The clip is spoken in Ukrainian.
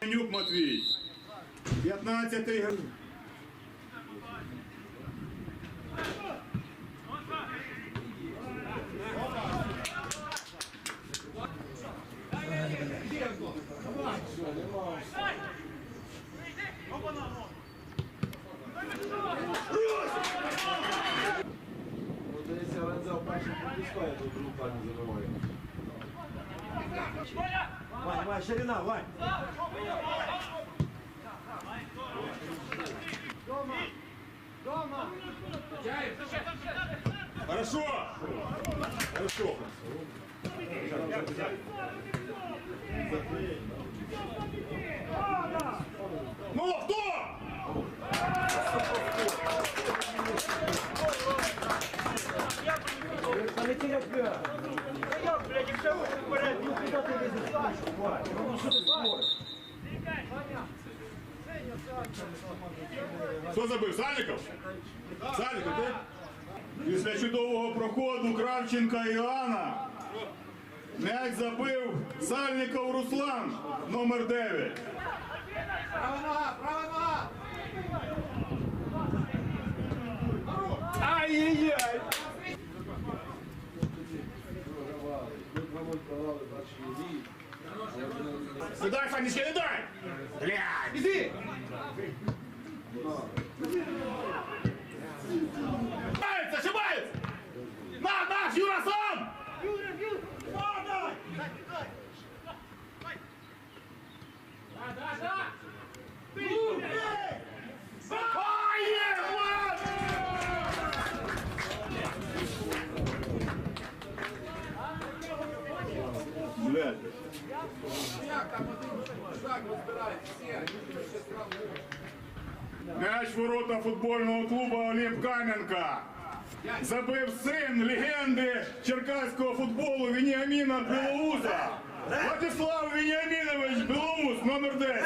Романюк Матвій. 15-й. гр- Здається, Ленза вперше пропускає, тут група не забиває. Вань, Вань, ширина, Вань. Хорошо. Хорошо. Ну, кто? Полетели вперед. Хто забив? Сальников? Сальников, ти? Після чудового проходу Кравченка Іоанна м'яч забив Сальников Руслан, номер 9. Права нога, права нога! Не дай, Фанечка, не дай! Блядь! Іди! М'яч ворота футбольного клубу Олімп Кам'янка. Забив син легенди черкаського футболу Веніаміна Білоуса. Владислав Веніамінович Білоус, номер 10.